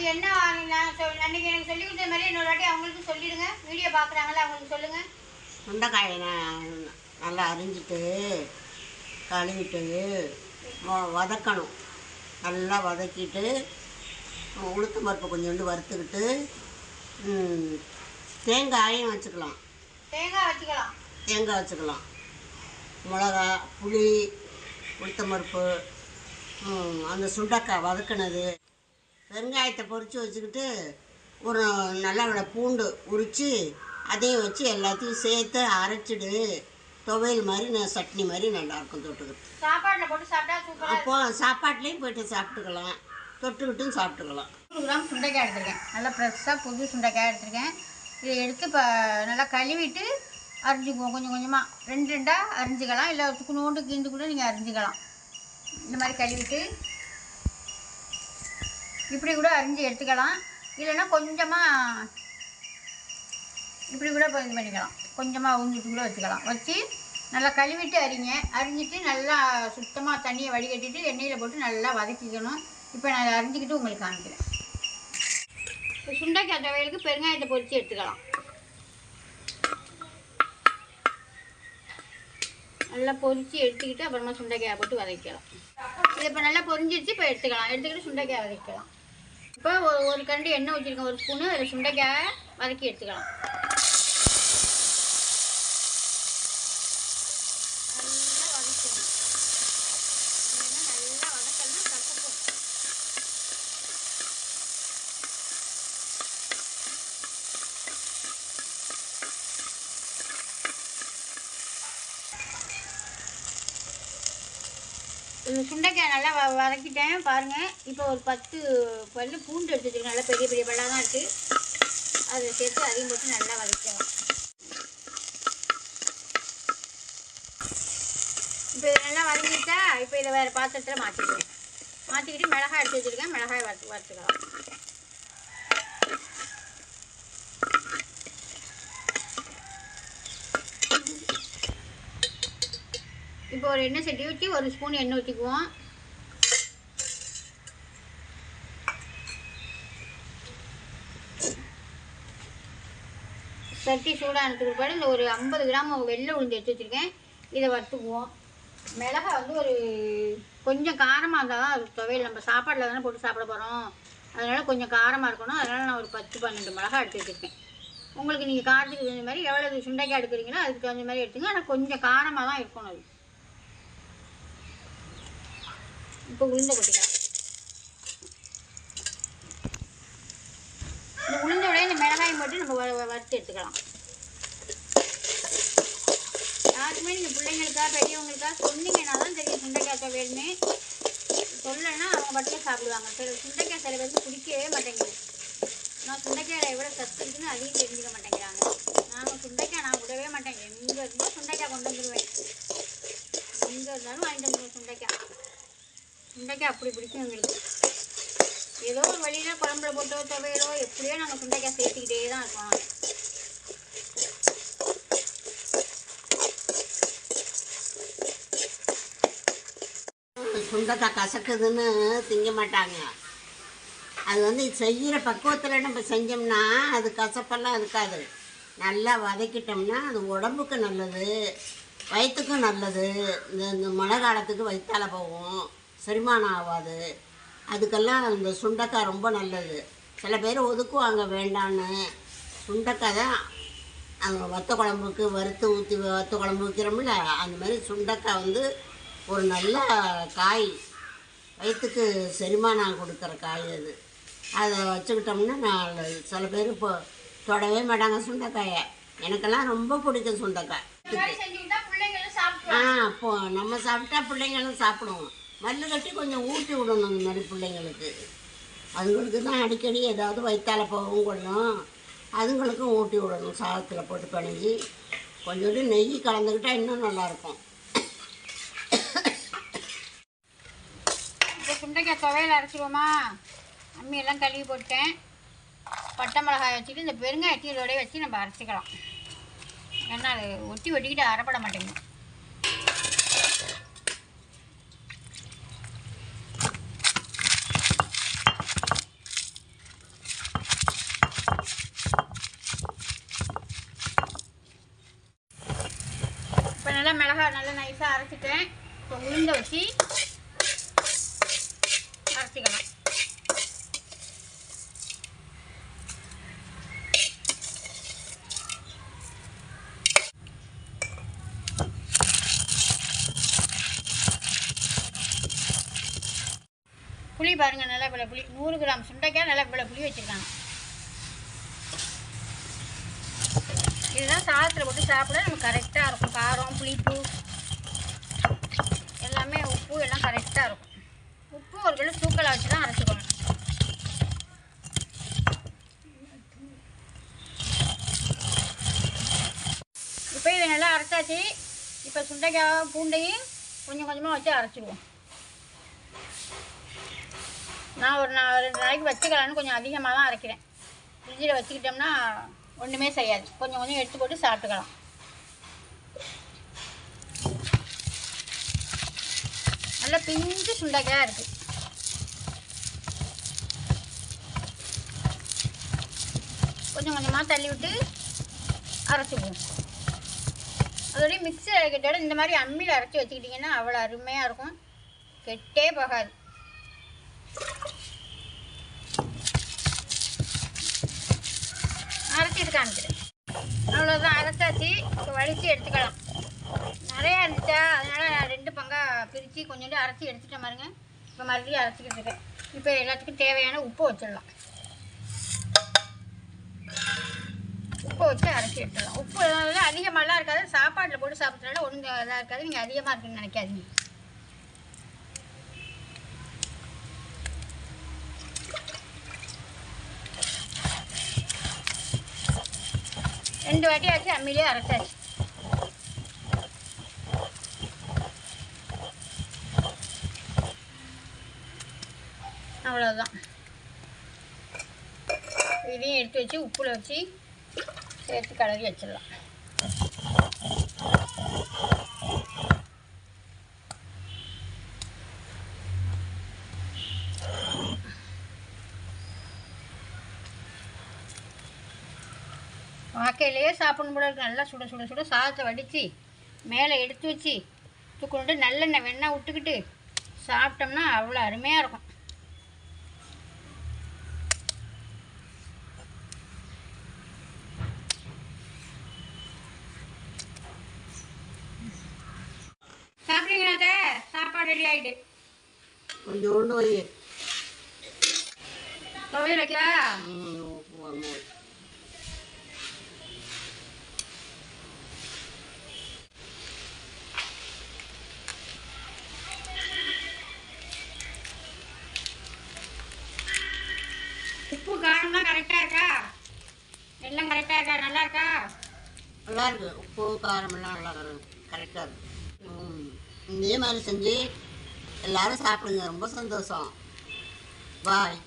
அது என்ன நான் சொல் அன்னைக்கு எனக்கு சொல்லி கொடுத்த மாதிரி இன்னொரு வாட்டி அவங்களுக்கு சொல்லிடுங்க. வீடியோ பார்க்குறாங்களா அவங்களுக்கு சொல்லுங்கள் சுண்டைக்காயை நான் நல்லா அரிஞ்சிட்டு கழுவிட்டு வதக்கணும். நல்லா வதக்கிட்டு உளுத்தம் பருப்பு கொஞ்சோண்டு வறுத்துக்கிட்டு தேங்காயும் வச்சுக்கலாம். தேங்காய் வச்சுக்கலாம். தேங்காய் வச்சுக்கலாம். மிளகா புளி உளுத்தம் பருப்பு ம், அந்த சுண்டக்காய் வதக்கினது. வெங்காயத்தை பொரித்து வச்சுக்கிட்டு ஒரு நல்ல பூண்டு உரித்து அதையும் வச்சு எல்லாத்தையும் சேர்த்து அரைச்சிடு. துவையல் மாதிரி நான் சட்னி மாதிரி நல்லாயிருக்கும் தொட்டுக்கிட்டு சாப்பாட்டில் போட்டு சாப்பிட்டா அப்போ சாப்பாட்லேயும் போயிட்டு சாப்பிட்டுக்கலாம். தொட்டுக்கிட்டும் சாப்பிட்டுக்கலாம். நூறு கிராம் சுண்டைக்காய் எடுத்திருக்கேன். நல்லா ஃப்ரெஷ்ஷாக புது சுண்டைக்காய் எடுத்திருக்கேன். இதை எடுத்து இப்போ நல்லா கழுவிட்டு அரிஞ்சுக்குவோம் கொஞ்சம் கொஞ்சமாக ரெண்டு ரெண்டாக அரிஞ்சிக்கலாம். இல்லை துக்குனோண்டு கீந்து கூட நீங்கள் அரிஞ்சிக்கலாம். இந்த மாதிரி கழுவிட்டு இப்படி கூட அரிஞ்சு எடுத்துக்கலாம். இல்லைன்னா கொஞ்சமாக இப்படி கூட இது பண்ணிக்கலாம். கொஞ்சமாக ஊஞ்சிட்டு கூட வச்சுக்கலாம். வச்சு நல்லா கழுவிட்டு அரிங்க. அரிஞ்சிட்டு நல்லா சுத்தமாக தண்ணியை வடிகட்டிட்டு எண்ணெயில் போட்டு நல்லா வதக்கிக்கணும். இப்போ நான் அரிஞ்சிக்கிட்டு உங்களுக்கு காமிக்கிறேன். இப்போ சுண்டைக்காய் துவையலுக்கு பெருங்காயத்தை பொரித்து எடுத்துக்கலாம். நல்லா பொரித்து எடுத்துக்கிட்டு அப்புறமா சுண்டைக்காயை போட்டு வதக்கலாம் இது இப்போ நல்லா பொரிஞ்சிருச்சு இப்போ எடுத்துக்கலாம். எடுத்துக்கிட்டு சுண்டைக்காய் வதக்கலாம். இப்போ ஒரு ஒரு கரண்டி எண்ணெய் ஊற்றிருக்கேன் ஒரு ஸ்பூனு அதில் சுண்டைக்காய் வதக்கி எடுத்துக்கலாம் நல்லா வதக்கணும் இல்லைன்னா நல்லா வதக்கணும்னா கசக்கும் இந்த சுண்டைக்காய் நல்லா வ வதக்கிட்டேன். பாருங்கள் இப்போ ஒரு பத்து பல்லு பூண்டு எடுத்து வச்சுருக்கேன். நல்லா பெரிய பெரிய பல்லாக தான் இருக்குது அதை சேர்த்து அதையும் போட்டு நல்லா வதக்கலாம் இப்போ இதை நல்லா வதங்கிட்டா இப்போ இதை வேறு பாத்திரத்தில் மாற்றிக்கிட்டேன் மாற்றிக்கிட்டு மிளகாய் எடுத்து வச்சுருக்கேன். மிளகாய் வறுத்து வறுத்துக்கலாம். இப்போ ஒரு எண்ணெய் சட்டி ஊற்றி ஒரு ஸ்பூன் எண்ணெய் ஊற்றிக்குவோம் சட்டி சூடானதுக்கு பிற்பாடு இந்த ஒரு ஐம்பது கிராம் வெள்ளை உளுந்து எடுத்து வச்சுருக்கேன். இதை வறுத்துக்குவோம். மிளகாய் வந்து ஒரு கொஞ்சம் காரமாக இருந்தால் தான் அது துவையல். நம்ம சாப்பாட்டில் தானே போட்டு சாப்பிட போகிறோம் அதனால் கொஞ்சம் காரமாக இருக்கணும். அதனால் நான் ஒரு பத்து பன்னெண்டு மிளகா எடுத்து வச்சுருக்கேன். உங்களுக்கு நீங்கள் காரத்துக்கு தகுந்த மாதிரி எவ்வளோ சுண்டைக்காய் எடுக்கிறீங்களோ அதுக்கு தகுந்த மாதிரி எடுத்துங்க. ஆனால் கொஞ்சம் காரமாக தான் இருக்கணும் அது. இப்போ உளுந்த கொட்டிக்கலாம். இந்த உளுந்தோட இந்த மிளகாய் மட்டும் நம்ம வறுத்து எடுத்துக்கலாம். யாருக்குமே நீங்கள் பிள்ளைங்களுக்கா பெரியவங்களுக்கா சொன்னீங்கன்னா தான் தெரியும் சுண்டைக்காய் வேணுமே சொல்லலைன்னா அவங்க மட்டும் சாப்பிடுவாங்க. சில சுண்டைக்காய் சில பேருக்கு பிடிக்கவே மாட்டேங்குது. நான் சுண்டைக்காயில் எவ்வளோ சத்து இருக்குன்னு அதையும் தெரிஞ்சுக்க மாட்டேங்கிறாங்க. நாங்கள் சுண்டைக்காய் நான் விடவே மாட்டேங்க எங்கே இருந்தால் சுண்டைக்காய் கொண்டு வந்துடுவேன் எங்கே இருந்தாலும் வாங்கிட்டு வந்துடுவேன் சுண்டைக்காய். சுண்டைக்காய் அப்படி பிடிக்கும் எங்களுக்கு. ஏதோ ஒரு வழியில் குழம்புல போட்டோ துவையலோ எப்படியோ நாங்கள் சுண்டைக்காய் சேர்த்துக்கிட்டே தான் இருக்கோம். சுண்டைக்காய் கசக்குதுன்னு திங்க மாட்டாங்க. அது வந்து செய்கிற பக்குவத்தில் நம்ம செஞ்சோம்னா அது கசப்பெல்லாம் இருக்காது. நல்லா வதக்கிட்டோம்னா அது உடம்புக்கு நல்லது வயிற்றுக்கும் நல்லது. இந்த இந்த மழை காலத்துக்கு வயிற்றால போகும். செரிமானம் ஆகாது அதுக்கெல்லாம் இந்த சுண்டைக்காய் ரொம்ப நல்லது. சில பேர் ஒதுக்குவாங்க வேண்டான்னு. சுண்டைக்காய் தான் அந்த வத்த குழம்புக்கு வறுத்து ஊற்றி வத்த குழம்பு வைக்கிறோம்ல அந்த மாதிரி சுண்டைக்காய் வந்து ஒரு நல்ல காய். வயிற்றுக்கு செரிமானம் கொடுக்குற காய் அது. அதை வச்சுக்கிட்டோம்னா நான் சில பேர் இப்போ தொடவே மாட்டாங்க சுண்டைக்காயை. எனக்கெல்லாம் ரொம்ப பிடிக்கும் சுண்டைக்காய். ஆ இப்போ நம்ம சாப்பிட்டா பிள்ளைங்களும் சாப்பிடுவோம். மல்லு கட்டி கொஞ்சம் ஊட்டி விடணும் இந்த மாதிரி பிள்ளைங்களுக்கு. அதுங்களுக்கு தான் அடிக்கடி ஏதாவது வயிற்றால போகவும் கொள்ளும். அதுங்களுக்கும் ஊட்டி விடணும் சாதத்தில் போட்டு பிணைஞ்சி. கொஞ்சோண்டு நெய் கலந்துக்கிட்டால் இன்னும் நல்லாயிருக்கும். இப்போ சுண்டைக்காய் துவையல் அரைச்சிடுவோமா அம்மியெல்லாம் கழுவி போட்டேன் பட்டை மிளகாய் வச்சுட்டு இந்த பெருங்காயத்தையும் இதோடய வச்சு நம்ம அரைச்சிக்கலாம். ஏன்னா அது ஒட்டி ஒட்டிக்கிட்டு அரைப்பட மாட்டேங்குது அழகா நல்லா நைஸாக அரைச்சிட்டேன் இப்போ உளுந்த வச்சு அரைச்சிக்கலாம். புளி பாருங்க நல்லா இவ்வளோ புளி. நூறு கிராம் சுண்டைக்காய் நல்லா இவ்வளோ புளி வச்சுருக்காங்க. இதுதான் சாதத்தில் போட்டு சாப்பிட நமக்கு கரெக்டாக இருக்கும். காரம் புளிப்பு எல்லாமே உப்பு எல்லாம் கரெக்டாக இருக்கும். உப்பு ஒரு கிலோ தூக்கலை வச்சு தான் அரைச்சிக்கணும் இப்போ இதை நல்லா அரைச்சாச்சு. இப்போ சுண்டைக்காய் பூண்டையும் கொஞ்சம் கொஞ்சமாக வச்சு அரைச்சிடுவோம். நான் ஒரு நான் ரெண்டு நாளைக்கு வச்சுக்கலான்னு கொஞ்சம் அதிகமாக தான் அரைக்கிறேன். ஃப்ரிட்ஜில் வச்சுக்கிட்டோம்னா ஒன்றுமே செய்யாது. கொஞ்சம் கொஞ்சம் எடுத்து போட்டு சாப்பிட்டுக்கலாம். நல்லா பிஞ்சு சுண்டைக்காயாக இருக்குது கொஞ்சம் கொஞ்சமாக தள்ளி விட்டு அரைச்சிக்குவோம். அதோடய மிக்ஸி அரைக்கிறதோட இந்த மாதிரி அம்மியில் அரைச்சி வச்சுக்கிட்டிங்கன்னா அவ்வளோ அருமையாக இருக்கும். கெட்டே போகாது. அரைச்சிட்டு காமிக்கிறேன். அவ்வளோதான் அரைச்சாச்சு. இப்போ வலித்து எடுத்துக்கலாம். நிறையா இருந்துச்சா? அதனால் நான் ரெண்டு பங்காக பிரித்து கொஞ்சோண்டு அரைச்சி எடுத்துட்டேன் பாருங்க. இப்போ மறுபடியும் அரைச்சிக்கிட்டு இருக்கேன். இப்போ எல்லாத்துக்கும் தேவையான உப்பு வச்சிடலாம். உப்பு வச்சு அரைச்சி எடுத்துடலாம். உப்பு அதனால அதிகமாகலாம் இருக்காது. சாப்பாட்டில் போட்டு சாப்பிட்றதுனால ஒன்றும் இதாக இருக்காது. நீங்கள் அதிகமாக இருக்குன்னு நினைக்காதீங்க. ரெண்டு வாட்டி ஆச்சு அம்மிலே அரைச்சாச்சு. அவ்வளோதான் இதையும் எடுத்து வச்சு உப்பில் வச்சு சேர்த்து கலரி வச்சிடலாம். வாக்கையிலேயே சாப்பிடணும் போல இருக்கு. நல்லா சுட சுட சுட சாதத்தை வடித்து மேலே எடுத்து வச்சு தூக்கிட்டு நல்லெண்ணெய் வெண்ணெய் விட்டுக்கிட்டு சாப்பிட்டோம்னா அவ்வளோ அருமையாக இருக்கும். கொஞ்சோண்டு போய். துவையல் வைக்கலாம் உப்பு காரம்லாம் கரெக்டாக இருக்கா? எல்லாம் கரெக்டாக இருக்கா? நல்லா இருக்கா? நல்லா இருக்கு. உப்பு காரமெல்லாம் நல்லா கரெக்டாக இருக்கு. இதே மாதிரி செஞ்சு எல்லாரும் சாப்பிடுங்க. ரொம்ப சந்தோஷம். பாய்